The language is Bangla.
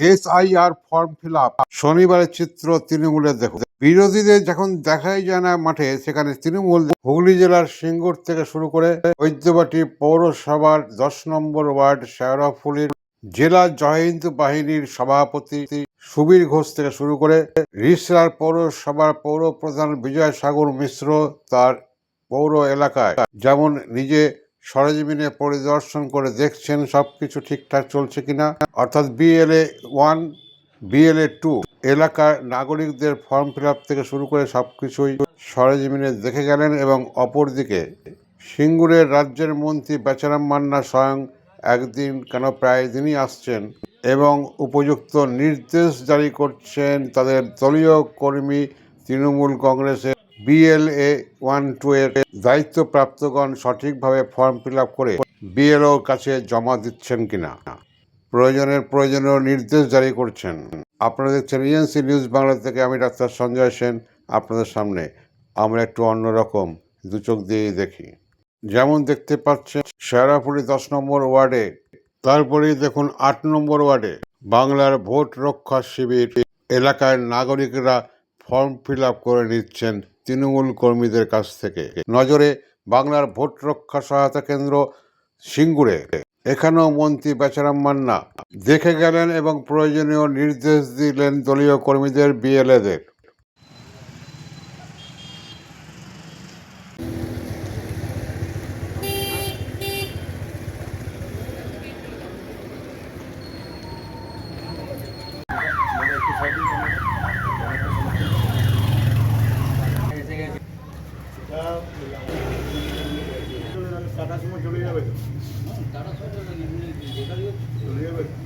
SIR form fill up. শনিবারের চিত্র তৃণমূলের দেখুন। বিরোধীদের যখন দেখাই যায় না মাঠে, সেখানে তৃণমূল হুগলি জেলার সিঙ্গুর থেকে শুরু করে বৈদ্যবাটি পৌরসভার দশ নম্বর ওয়ার্ড শেওড়াফুলির জেলা জয়ন্ত বাহিনীর সভাপতি সুবীর ঘোষ থেকে শুরু করে রিসরার পৌরসভার পৌর প্রধান বিজয় সাগর মিশ্র তার পৌর এলাকায়। যেমন নিজে সরেজমিনে পরিদর্শন করে দেখছেন সবকিছু ঠিকঠাক চলছে কিনা। অর্থাৎ বিএলএ ওয়ান বিএলএ টু এলাকার নাগরিকদের ফর্ম ফিল থেকে শুরু করে সবকিছুই সরেজমিনে দেখে গেলেন এবং অপরদিকে সিঙ্গুরের রাজ্যের মন্ত্রী বেচারাম মান্না স্বয়ং একদিন কেন প্রায় দিনই আসছেন এবং উপযুক্ত নির্দেশ জারি করছেন তাদের দলীয় কর্মী তৃণমূল কংগ্রেসের বিএলএ ওয়ান টু এর দায়িত্বপ্রাপ্তগণ সঠিকভাবে ফর্ম ফিল করে বিএলওর কাছে জমা দিচ্ছেন কিনা? প্রয়োজনের প্রয়োজনীয় নির্দেশ জারি করছেন। আপনারা দেখছেন এজেন্সি নিউজ বাংলা থেকে আমি ডাক্তার সঞ্জয় সেন, আপনাদের সামনে। আমরা একটু অন্যরকম দু চোখ দিয়েই দেখি। যেমন দেখতে পাচ্ছেন শেরাপুরি দশ নম্বর ওয়ার্ডে। তারপরেই দেখুন আট নম্বর ওয়ার্ডে, বাংলার ভোট রক্ষা শিবির। এলাকার নাগরিকরা ফর্ম ফিল করে নিচ্ছেন তৃণমূল কর্মীদের কাছ থেকে। নজরে বাংলার ভোট রক্ষা সহায়তা কেন্দ্র সিঙ্গুরে। এখানেও মন্ত্রী বেচারাম মান্না দেখে গেলেন এবং প্রয়োজনীয় নির্দেশ দিলেন দলীয় কর্মীদের, বিএলএদের। ¿Está acá Beto? No, está acá solo en el...